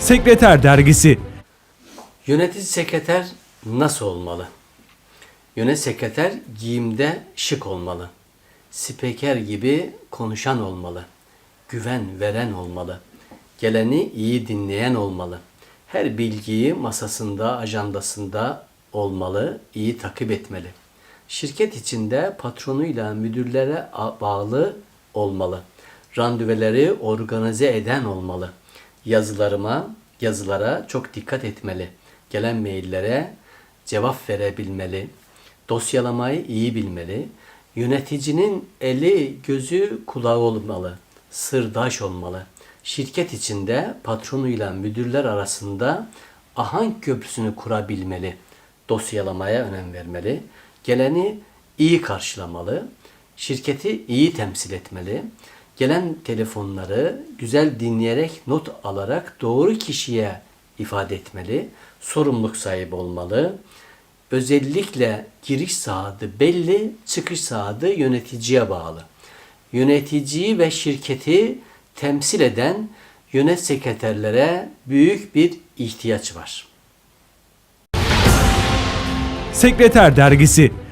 Sekreter Dergisi Yönetici sekreter nasıl olmalı? Yönetici sekreter giyimde şık olmalı. Spiker gibi konuşan olmalı. Güven veren olmalı. Geleni iyi dinleyen olmalı. Her bilgiyi masasında, ajandasında olmalı, iyi takip etmeli. Şirket içinde patronuyla müdürlere bağlı olmalı. Randevuları organize eden olmalı. Yazılarıma, yazılara çok dikkat etmeli. Gelen maillere cevap verebilmeli. Dosyalamayı iyi bilmeli. Yöneticinin eli, gözü, kulağı olmalı. Sırdaş olmalı. Şirket içinde patronuyla müdürler arasında ahank köprüsünü kurabilmeli. Dosyalamaya önem vermeli. Geleni iyi karşılamalı. Şirketi iyi temsil etmeli. Gelen telefonları güzel dinleyerek not alarak doğru kişiye ifade etmeli. Sorumluluk sahibi olmalı. Özellikle giriş saati belli, çıkış saati yöneticiye bağlı. Yöneticiyi ve şirketi temsil eden yönet sekreterlere büyük bir ihtiyaç var. Sekreter Dergisi